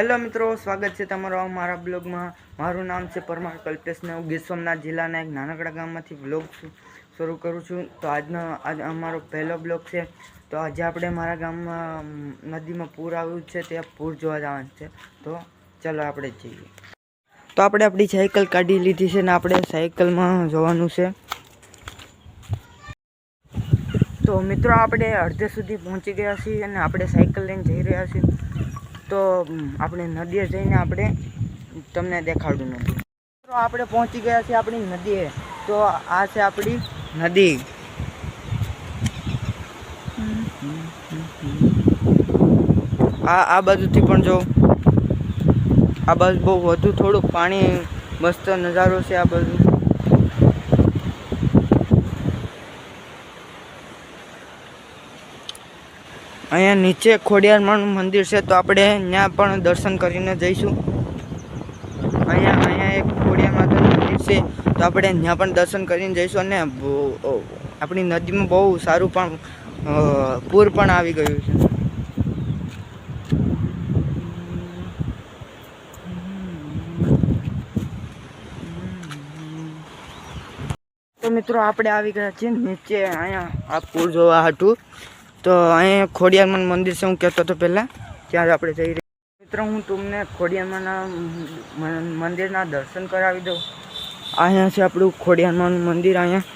Hello મિત્રો, સ્વાગત છે તમારો મારા બ્લોગમાં. મારું નામ છે પરમાર કલ્પેશ ને હું ગીર સોમનાથ જિલ્લાના એક નાનકડા ગામમાંથી બ્લોગ શરૂ કરું છું. તો આજનો આજ અમારો પહેલો બ્લોગ છે. તો આજે આપણે મારા ગામમાં નદીમાં પૂર આવ્યું છે, ત્યાં પૂર જોવા જવાનું છે. તો ચાલો આપણે જઈએ. તો આપણે આપણી સાયકલ કાઢી લીધી છે ને આપણે સાયકલમાં જવાનું છે. તો મિત્રો, આપણે અડધે સુધી પહોંચી ગયા છીએ અને આપણે સાયકલ લઈને જઈ રહ્યા છીએ. તો આપણે નદીએ જઈને આપણે તમને દેખાડું નથી. તો આપણે પહોંચી ગયા છીએ આપણી નદીએ. તો આ છે આપણી નદી. આ આ બાજુથી પણ જો. આ બાજુ બહુ વધુ થોડુંક પાણી, મસ્ત નજારો છે આ બાજુ. અહીંયા નીચે ખોડિયારમાંનું મંદિર છે, તો આપણે ત્યાં પણ દર્શન કરીને જઈશું. અહીંયા અહીંયા એક ખોડિયાર માતાનું મંદિર છે, તો આપણે ત્યાં પણ દર્શન કરીને જઈશું અને આપણી નદીમાં બહુ સારું પણ પૂર પણ આવી ગયું છે. તો મિત્રો, આપણે આવી ગયા છીએ નીચે, અહીંયા આ પૂર જોવા હાટું. તો અહીંયા ખોડિયારમાન મંદિર છે, હું કહેતો હતો પહેલાં ત્યાં આપણે જઈ રહ્યા મિત્રો, હું તમને ખોડિયારમાના મંદિરના દર્શન કરાવી દઉં. અહીંયા છે આપણું ખોડિયારમાન મંદિર, અહીંયા.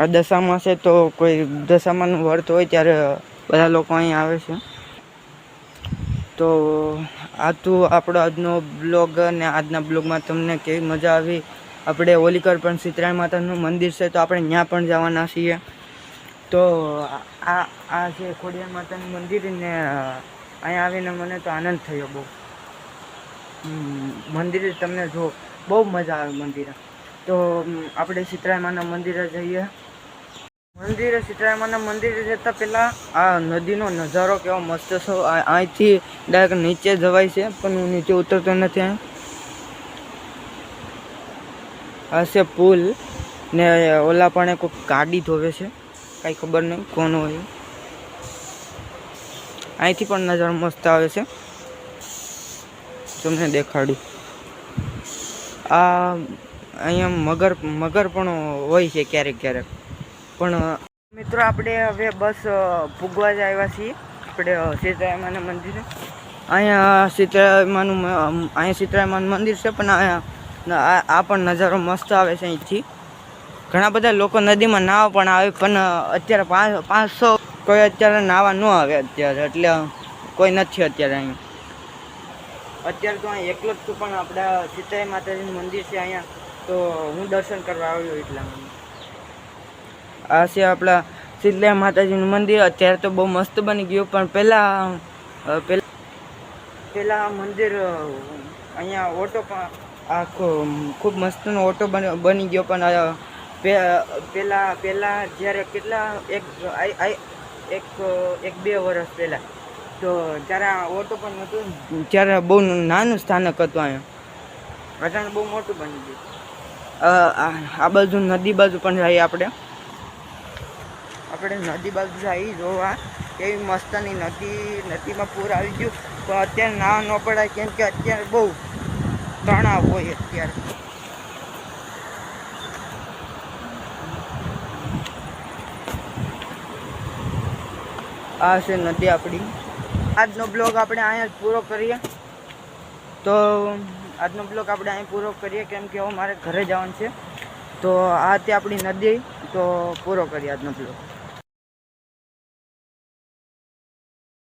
આ દશામાં છે તો કોઈ દશામાનું વર્ત હોય ત્યારે બધા લોકો અહીંયા આવે છે. તો આ તો આપણો આજનો બ્લોગ અને આજના બ્લોગમાં તમને કેવી મજા આવી. આપણે ઓલીકર પણ સીતરાય માતાનું મંદિર છે, તો આપણે ત્યાં પણ જવાના છીએ. તો આ આ છે ખોડિયાર માતાનું મંદિર ને અહીંયા આવીને મને તો આનંદ થયો બહુ. મંદિરે તમને જો, બહુ મજા આવે મંદિરે. તો આપણે સીતરાયમાના મંદિરે જઈએ. મંદિરે સીતરાયમાના મંદિરે જતાં પહેલાં આ નદીનો નજારો કેવો મસ્ત છે. અહીંથી ડાયરેક્ટ નીચે જવાય છે, પણ હું નીચે ઉતરતો નથી. આ પુલ ને ઓલા પણ એક ગાડી ધોવે છે. કાંઈ ખબર નહીં કોણ હોય. અહીંથી પણ નજારો મસ્ત આવે છે. તમને દેખાડું. આ અહીંયા મગર મગર પણ હોય છે ક્યારેક ક્યારેક. પણ મિત્રો આપણે હવે બસ ભૂગવા જ આવ્યા છીએ. આપણે અ, સીતારામાના મંદિરે. અહીંયા અમ, અહીંયા સીતારામાનું મંદિર છે પણ અહીંયા આ પણ નજારો મસ્ત આવે છે અહીંથી. ઘણા બધા લોકો નદીમાં નાવા પણ આવે, પણ અત્યારે પાંચ પાંચસો કોઈ અત્યારે નાવા ન આવે અત્યારે, એટલે કોઈ નથી અત્યારે અહીં. અત્યારે તો અહીં એકલો જ છું, પણ આપણા સીતાઈ માતાજીનું મંદિર છે અહીંયા, તો હું દર્શન કરવા આવ્યો એટલા આ છે આપણા શીતલા માતાજીનું મંદિર, અત્યારે તો બહુ મસ્ત બની ગયું, પણ પહેલાં પહેલાં પહેલાં મંદિર અહીંયા ઓટો પણ, આખો, ખૂબ મસ્તનો ઓટો બની ગયો, પણ પહેલાં પહેલાં જ્યારે કેટલા, એક એક એક બે વર્ષ પહેલાં, તો ત્યારે આ ઓટો પણ નહોતું ત્યારે બહુ નાનું સ્થાનક હતું અહીંયા. અચાનક બહુ મોટું બની ગયું. આ બાજુ નદી બાજુ પણ જઈએ આપણે. આપણે નદી બાજુ જઈ જોવા. કેવી મસ્તની નદી, નદીમાં પૂર આવી ગયું. તો અત્યારે ના ન પડાય, કેમ કે અત્યારે બહુ તણાવ હોય અત્યારે. આ છે નદી આપણી. આજનો બ્લોગ આપણે અહીંયા જ પૂરો કરીએ. તો આજનો બ્લોગ આપણે અહીં પૂરો કરીએ, કેમ કે હવે મારે ઘરે જવાનું છે. તો આ તે આપણી નદી, તો પૂરો કરીએ આજનો બ્લોગ.